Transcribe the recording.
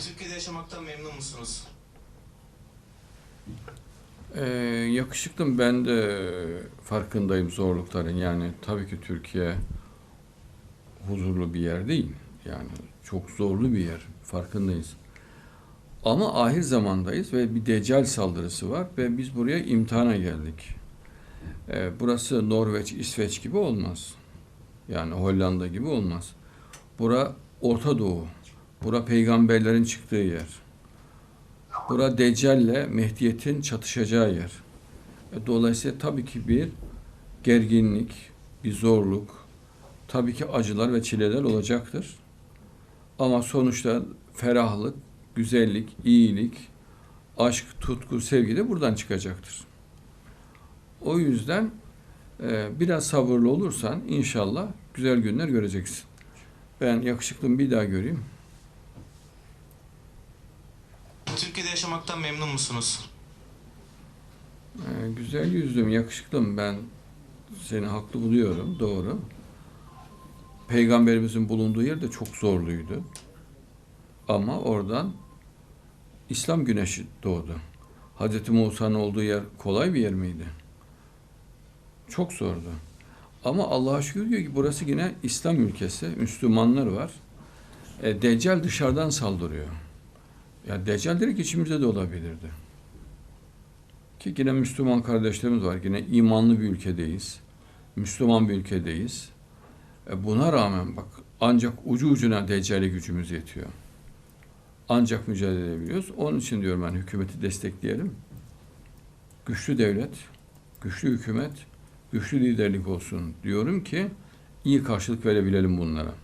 Türkiye'de yaşamaktan memnun musunuz? Ee, yakışıklım ben de farkındayım zorlukların. Yani tabii ki Türkiye huzurlu bir yer değil. Yani çok zorlu bir yer. Farkındayız. Ama ahir zamandayız ve bir deccal saldırısı var ve biz buraya imtihana geldik. Ee, burası Norveç, İsveç gibi olmaz. Yani Hollanda gibi olmaz. Bura Orta Doğu. Bura peygamberlerin çıktığı yer. Bura Deccal'le Mehdiyet'in çatışacağı yer. E, Dolayısıyla tabii ki bir gerginlik, bir zorluk, tabii ki acılar ve çileler olacaktır. Ama sonuçta ferahlık, güzellik, iyilik, aşk, tutku, sevgi de buradan çıkacaktır. O yüzden e, biraz sabırlı olursan inşallah güzel günler göreceksin. Ben yakışıklım bir daha göreyim. Türkiye'de yaşamaktan memnun musunuz? Ee, güzel yüzlüm, yakışıklım. Ben seni haklı buluyorum, doğru. Peygamberimizin bulunduğu yer de çok zorluydu. Ama oradan İslam güneşi doğdu. Hz. Musa'nın olduğu yer kolay bir yer miydi? Çok zordu. Ama Allah'a şükür diyor ki burası yine İslam ülkesi, Müslümanlar var. E, Deccal dışarıdan saldırıyor. Ya Deccal direkt içimizde de olabilirdi. Ki yine Müslüman kardeşlerimiz var. Yine imanlı bir ülkedeyiz. Müslüman bir ülkedeyiz. E buna rağmen bak ancak ucu ucuna Deccal'e gücümüz yetiyor. Ancak mücadele edebiliyoruz. Onun için diyorum ben hükümeti destekleyelim. Güçlü devlet, güçlü hükümet, güçlü liderlik olsun diyorum ki iyi karşılık verebilelim bunlara.